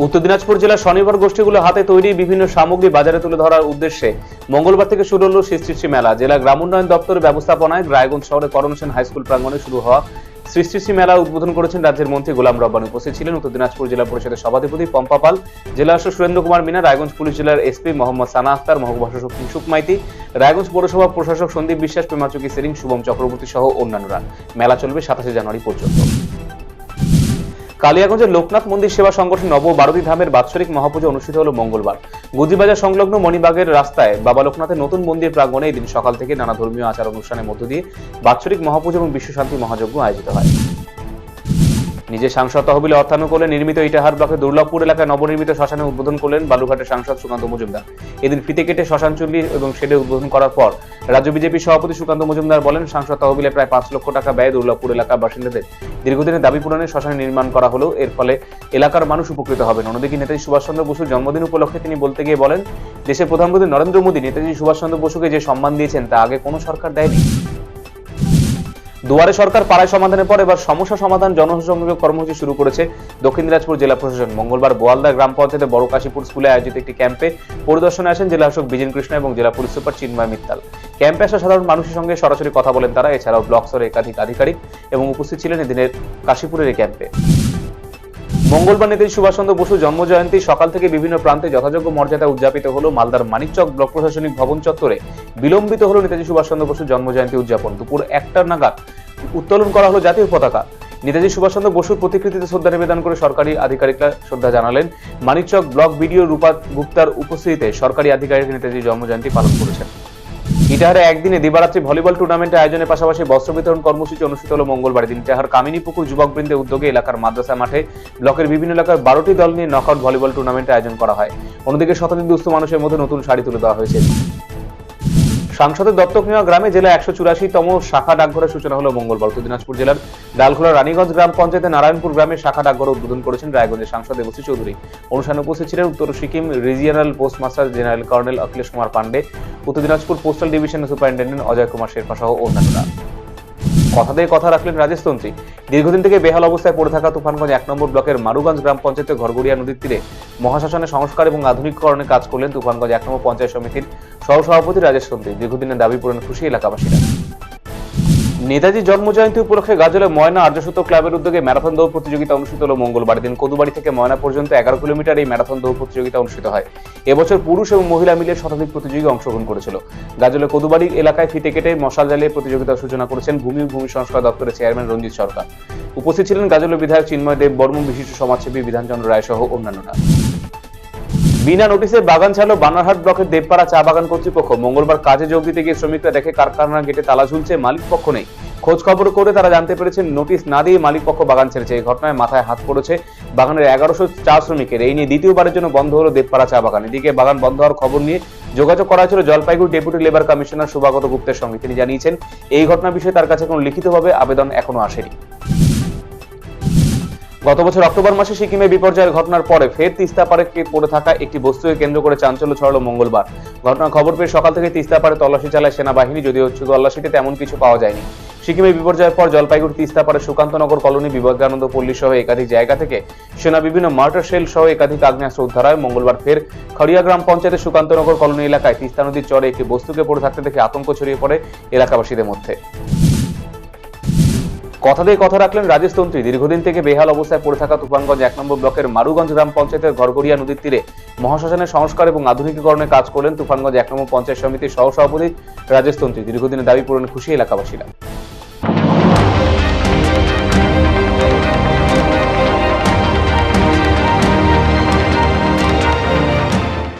উত্তর দিনাজপুর জেলার স্বনির্ভর গোষ্ঠীগুলো হাতে তৈরি বিভিন্ন সামগ্রী বাজারে তুলে ধরার উদ্দেশ্যে মঙ্গলবার থেকে শুরু হলো সৃষ্টি মেলা। জেলা গ্রাম উন্নয়ন দপ্তরের ব্যবস্থাপনায় রায়গঞ্জ শহরে করমসেন হাই স্কুল প্রাঙ্গণে শুরু হওয়া সৃষ্টি মেলা উদ্বোধন করেছেন রাজ্যের মন্ত্রী গোলাম রব্বানি। উপস্থিত ছিলেন উত্তর দিনাজপুর জেলা পরিষদের সভাধিপতি পম্পা পাল, জেলা সুরেন্দ্র কুমার মিনা, রায়গঞ্জ পুলিশ জেলার এসপি মোহাম্মদ সানা আক্তার মহকুমা শাসক মাইতি, রায়গঞ্জ পৌরসভা প্রশাসক সন্দীপ বিশ্বাস পেমাচুকি সেরিং শুভম চক্রবর্তী সহ অন্যান্যরা। মেলা চলবে সাতাশে জানুয়ারি পর্যন্ত। কালিয়াগঞ্জের লোকনাথ মন্দির সেবা সংগঠন নব বারোদি ধামের বাৎসরিক মহাপুজো অনুষ্ঠিত হল মঙ্গলবার। গুদিবাজার সংলগ্ন মণিবাগের রাস্তায় বাবা লোকনাথের নতুন মন্দির প্রাঙ্গণে এই দিন সকাল থেকে নানা ধর্মীয় আচার অনুষ্ঠানের মধ্য দিয়ে বাৎসরিক মহাপুজো এবং বিশ্বশান্তি মহাযজ্ঞ আয়োজিত হয়। নিজের সাংসদ তহবিলে অর্থায়ন করলে নির্মিত ইটাহার ব্লকের দুর্লভপুর এলাকায় নবনির্মিত শ্মশানে উদ্বোধন করলেন বালুঘাটের সাংসদ সুকান্ত মজুমদার। এদিন ফিতে কেটে শ্মশান চুল্লি এবং শেডে উদ্বোধন করার পর রাজ্য বিজেপি সভাপতি সুকান্ত মজুমদার বলেন, সাংসদ তহবিলে প্রায় পাঁচ লক্ষ টাকা ব্যয় দুর্লভপুর এলাকার বাসিন্দাদের দীর্ঘদিনের দাবি পূরণে শ্মশান নির্মাণ করা হলো। এর ফলে এলাকার মানুষ উপকৃত হবেন। অন্যদিকে নেতাজি সুভাষচন্দ্র বসুর জন্মদিন উপলক্ষে তিনি বলতে গিয়ে বলেন, দেশের প্রধানমন্ত্রী নরেন্দ্র মোদী নেতাজি সুভাষচন্দ্র বসুকে যে সম্মান দিয়েছেন তা আগে কোনো সরকার দেয়নি। দুয়ারে সরকার পাড়ায় সমাধানের পর এবার সমস্যা সমাধান জনসংযোগ কর্মসূচি শুরু করেছে দক্ষিণ দিনাজপুর জেলা প্রশাসন। মঙ্গলবার বোয়ালদা গ্রাম পঞ্চায়েতের বড় কাশীপুর স্কুলে আয়োজিত একটি ক্যাম্পে পরিদর্শনে আসেন জেলা শাসক বিজেন কৃষ্ণ এবং জেলা পুলিশ সুপার চিন্ময় মিত্তাল। ক্যাম্পে আসা সাধারণ মানুষের সঙ্গে সরাসরি কথা বলেন তারা। এছাড়াও ব্লক স্তরে একাধিক আধিকারিক এবং উপস্থিত ছিলেন এদিনের কাশীপুরের এই ক্যাম্পে। মঙ্গলবার নেতাজি সুভাষচন্দ্র বসু জন্মজয়ন্তী। সকাল থেকে বিভিন্ন প্রান্তে যথাযোগ্য মর্যাদা উদযাপিত হলো মালদার মানিকচক ব্লক প্রশাসনিক ভবন চত্বরে। বিলম্বিত হলো নেতাজি সুভাষচন্দ্র বসু জন্মজয়ন্তী উদযাপন। দুপুর একটার নাগাদ উত্তোলন করা হলো জাতীয় পতাকা। নেতাজি সুভাষচন্দ্র বসুর প্রতিকৃতিতে শ্রদ্ধা নিবেদন করে সরকারি আধিকারিকরা শ্রদ্ধা জানালেন। মানিকচক ব্লক বিডিও রূপা গুপ্তার উপস্থিতিতে সরকারি আধিকারিক নেতাজি জন্মজয়ন্তী পালন করেছেন। ইটাহারে একদিনে দিবারাত্রি ভলিবল টুর্নামেন্টের আয়োজনের পাশাপাশি বস্ত্র বিতরণ কর্মসূচি অনুষ্ঠিত হল মঙ্গলবার দিন। ইটাহার কামিনীপুকুর যুবকবৃন্দের উদ্যোগে এলাকার মাদ্রাসা মাঠে ব্লকের বিভিন্ন এলাকার বারোটি দল নিয়ে নকআউট ভলিবল টুর্নামেন্টের আয়োজন করা হয়। অন্যদিকে শতাধিক দুস্থ মানুষের মধ্যে নতুন শাড়ি তুলে দেওয়া হয়েছে। সাংসদের দত্তক নেওয়া গ্রামে জেলা একশো চুরাশিতম শাখা ডাকঘরের সূচনা হলো মঙ্গলবার উত্তর দিনাজপুর জেলার ডালখোলা রানীগঞ্জ গ্রাম পঞ্চায়েতের নারায়ণপুর গ্রামে শাখা ডাকঘর উদ্বোধন করেছেন রায়গঞ্জের সাংসদ দেবশ্রী চৌধুরী। অনুষ্ঠানে উপস্থিত ছিলেন উত্তর Sikkim regional postmaster general colonel Akhilesh Kumar Pandey উত্তর দিনাজপুর পোস্টাল ডিভিশনের সুপারিনটেন্ডেন্ট অজয় কুমার শেরপা সহ অন্যান্যরা। কথা দিয়ে কথা রাখলেন রাজেশ তন্ত্রী দীর্ঘদিন থেকে বেহাল অবস্থায় পড়ে থাকা তুফানগঞ্জ এক নম্বর ব্লকের মারুগঞ্জ গ্রাম পঞ্চায়েতের ঘরগড়িয়া নদীর তীরে মহাশাসনের সংস্কার এবং আধুনিকীকরণে কাজ করলেন তুফানগঞ্জ এক নম্বর পঞ্চায়েত সমিতির সহসভাপতি রাজেশ তন্ত্রী দীর্ঘদিনের দাবি পূরণে খুশি এলাকাবাসীরা। নেতাজি জন্মজয়ন্তী উপলক্ষে গাজলে ময়না আর্যসূত ক্লাবের উদ্যোগে ম্যারাথন দৌড় প্রতিযোগিতা অনুষ্ঠিত হলো মঙ্গলবার দিন। কদুবাড়ি থেকে ময়না পর্যন্ত এগারো কিলোমিটার এই ম্যারাথন দৌড় প্রতিযোগিতা অনুষ্ঠিত হয়। এবছর পুরুষ এবং মহিলা মিলে শতাধিক প্রতিযোগী অংশগ্রহণ করেছিল। গাজলে কদুবাড়ি এলাকায় ফিতে কেটে মশাল জ্বালিয়ে প্রতিযোগিতার সূচনা করেছেন ভূমি ভূমি সংস্কার দপ্তরের চেয়ারম্যান রঞ্জিত সরকার। উপস্থিত ছিলেন গাজলের বিধায়ক চিন্ময় দেব বর্মন বিশিষ্ট সমাজসেবী বিধানচন্দ্র রায় সহ অন্যান্যরা। বিনা নোটিশে বাগান ছাড়লো বানারহাট ব্লকের দেবপাড়া চা বাগান কর্তৃপক্ষ। মঙ্গলবার কাজে যোগ দিতে গিয়ে শ্রমিকরা দেখে কারখানার গেটে তালা ঝুলছে, মালিক পক্ষ নেই। খোঁজ খবর করে তারা জানতে পেরেছেন নোটিশ না দিয়ে মালিক পক্ষ বাগান ছেড়েছে। এই ঘটনায় মাথায় হাত পড়েছে বাগানের এগারোশো চা শ্রমিকের। এই নিয়ে দ্বিতীয়বারের জন্য বন্ধ হলো দেবপাড়া চা বাগান। এদিকে বাগান বন্ধ হওয়ার খবর নিয়ে যোগাযোগ করা হয়েছিল Jalpaiguri deputy labour commissioner Shubhagata গুপ্তের সঙ্গে। তিনি জানিয়েছেন, এই ঘটনা বিষয়ে তার কাছে কোনো লিখিতভাবে আবেদন এখনও আসেনি। গত বছর অক্টোবর মাসে সিকিমে বিপর্যয়ের ঘটনার পরে ফের তিস্তা পারে পড়ে থাকা একটি বস্তুকে কেন্দ্র করে চাঞ্চল্য ছড়ালো মঙ্গলবার। ঘটনার খবর পেয়ে সকাল থেকে তিস্তা পারে তল্লাশি চালায় সেনাবাহিনী, যদিও তল্লাশিতে তেমন কিছু পাওয়া যায়নি। সিকিমে বিপর্যয়ের পর জলপাইগুড়ি, তিস্তা পারে সুকান্তনগর কলোনি, বিবেকানন্দ পল্লী সহ একাধিক জায়গা থেকে সেনা বিভিন্ন মার্টার শেল সহ একাধিক আগ্নেয়াস্ত্র উদ্ধার হয়। মঙ্গলবার ফের খড়িয়া গ্রাম পঞ্চায়েতের সুকান্তনগর কলোনি এলাকায় তিস্তা নদীর চরে একটি বস্তুকে পড়ে থাকতে দেখে আতঙ্ক ছড়িয়ে পড়ে এলাকাবাসীদের মধ্যে। কথা দিয়ে কথা রাখলেন রাজেশ তন্ত্রী। দীর্ঘদিন থেকে বেহাল অবস্থায় পড়ে থাকা তুফানগঞ্জ এক নম্বর ব্লকের মারুগঞ্জ গ্রাম পঞ্চায়েতের ঘরগড়িয়া নদীর তীরে মহাশ্মশানের সংস্কার এবং আধুনিকীকরণে কাজ করলেন তুফানগঞ্জ এক নম্বর পঞ্চায়েত সমিতির সহসভাপতি রাজেশ তন্ত্রী। দীর্ঘদিনের দাবি পূরণে খুশি এলাকাবাসীরা।